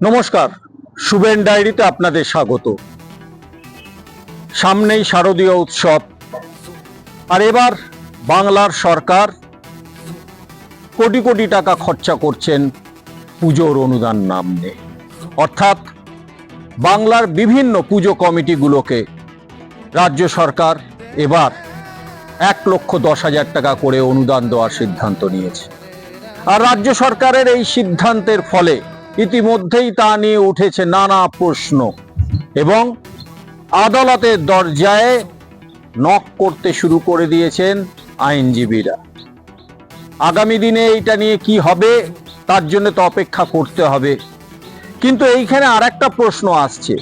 নমস্কার, শুভেন ডায়েরিতে আপনাদের স্বাগত। সামনেই শারদীয় উৎসব। আর এবার বাংলার সরকার কোটি কোটি টাকা খরচা করছেন পুজোর অনুদান নামে অর্থাৎ বাংলার বিভিন্ন পুজো কমিটিগুলোকে রাজ্য সরকার এবার এক লক্ষ দশ হাজার টাকা করে অনুদান দেওয়ার সিদ্ধান্ত নিয়েছে। আর রাজ্য সরকারের এই সিদ্ধান্তের ফলে ইতিমধ্যেই তা নিয়ে উঠেছে নানা প্রশ্ন এবং আদালতের দরজায় নক করতে শুরু করে দিয়েছেন আইনজীবীরা। আগামী দিনে এইটা নিয়ে কি হবে, তার জন্য তো অপেক্ষা করতে হবে। কিন্তু এইখানে আর একটা প্রশ্ন আসছে।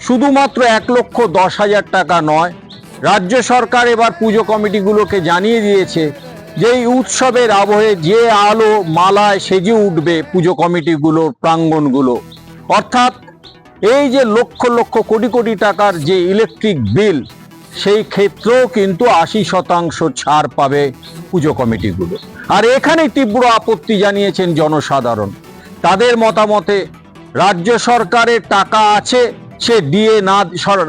শুধুমাত্র এক লক্ষ দশ হাজার টাকা নয়, রাজ্য সরকার এবার পুজো কমিটিগুলোকে জানিয়ে দিয়েছে যে এই উৎসবের আবহে যে আলো মালায় সেজে উঠবে পুজো কমিটিগুলোর প্রাঙ্গণগুলো অর্থাৎ এই যে লক্ষ লক্ষ কোটি কোটি টাকার যে ইলেকট্রিক বিল সেই ক্ষেত্রেও কিন্তু আশি শতাংশ ছাড় পাবে পুজো কমিটিগুলো। আর এখানে তীব্র আপত্তি জানিয়েছেন জনসাধারণ। তাদের মতামতে রাজ্য সরকারের টাকা আছে, সে দিয়ে না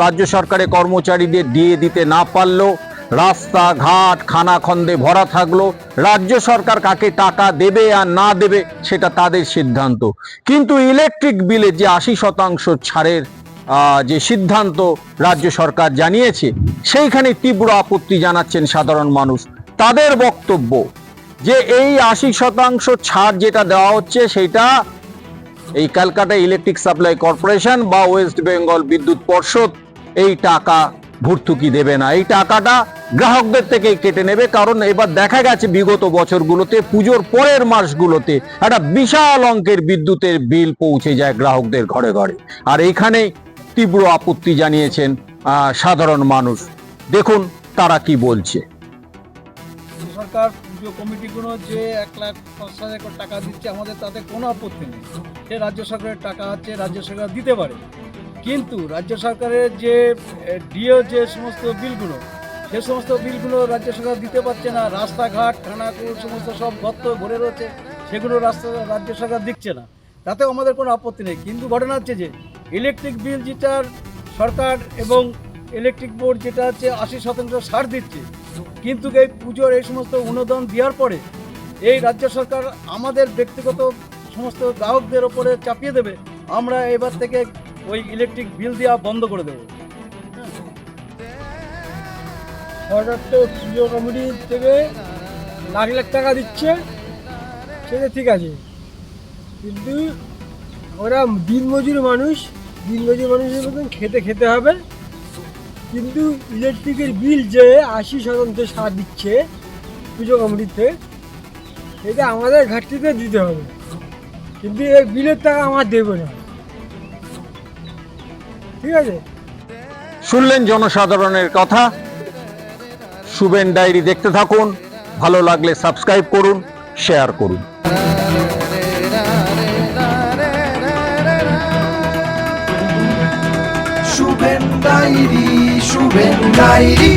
রাজ্য সরকারের কর্মচারীদের দিয়ে দিতে না পারলেও রাস্তাঘাট, খানাখন্দে ভরা থাকল। রাজ্য সরকার কাকে টাকা দেবে আর না দেবে, সেটা তাদের সিদ্ধান্ত। কিন্তু ইলেকট্রিক বিলে যে আশি শতাংশ ছাড়ের যে সিদ্ধান্ত রাজ্য সরকার জানিয়েছে, সেইখানে তীব্র আপত্তি জানাচ্ছেন সাধারণ মানুষ। তাদের বক্তব্য যে এই আশি শতাংশ ছাড় যেটা দেওয়া হচ্ছে, সেটা এই ক্যালকাটা ইলেকট্রিক সাপ্লাই কর্পোরেশন বা ওয়েস্ট বেঙ্গল বিদ্যুৎ পর্ষদ এই টাকা ভর্তুকি দেবে না। এই টাকাটা গ্রাহকদের থেকেই কেটে নেবে, কারণ এবার দেখা গেছে বিগত বছরগুলোতে, পুজোর পরের মাসগুলোতে একটা বিশাল অঙ্কের বিদ্যুতের বিল পৌঁছে যায় গ্রাহকদের ঘরে ঘরে। আর এখানে তীব্র আপত্তি জানিয়েছেন সাধারণ মানুষ। দেখুন তারা কি বলছে। সরকার, পুজো কমিটিগুলো যে এক লাখ পাঁচ হাজার টাকা দিচ্ছে আমাদের, তাতে কোনো আপত্তি নেই। সে রাজ্য সরকারের টাকা আছে, রাজ্য সরকার দিতে পারে। কিন্তু রাজ্য সরকারের যে ডিও যে সমস্ত বিলগুলো, সে সমস্ত বিলগুলো রাজ্য সরকার দিতে পারছে না। রাস্তাঘাট, খানাকুল, সমস্ত সব গর্ত ভরে রয়েছে, সেগুলো রাস্তা, রাজ্য সরকার দিচ্ছে না। তাতেও আমাদের কোনো আপত্তি নেই। কিন্তু ঘটনা হচ্ছে যে, ইলেকট্রিক বিল যেটার সরকার এবং ইলেকট্রিক বোর্ড যেটা হচ্ছে আশি শতাংশ ছাড় দিচ্ছে। কিন্তু এই পুজোর এই সমস্ত অনুদান দেওয়ার পরে, এই রাজ্য সরকার আমাদের ব্যক্তিগত সমস্ত গ্রাহকদের ওপরে চাপিয়ে দেবে। আমরা এবার থেকে ওই ইলেকট্রিক বিল দেওয়া বন্ধ করে দেবো। সরকার তো পুজো কমিটি থেকে লাখ লাখ টাকা দিচ্ছে। সেটা ঠিক আছে। কিন্তু ওরা দিনমজুর মানুষ। দিনমজুর মানুষের মতন খেতে খেতে হবে। কিন্তু ইলেকট্রিকের বিল যে আশি শতাংশ সার দিচ্ছে পুজো কমিটিতে, সেটা আমাদের ঘাটতিতে দিতে হবে। কিন্তু এই বিলের টাকা আমার দেবে না। ঠিক আছে? শুনলেন জনসাধারণের কথা? শুভেন ডায়েরি দেখতে থাকুন ভালো লাগলে সাবস্ক্রাইব করুন শেয়ার করুন। Shuven diary Shuven diary.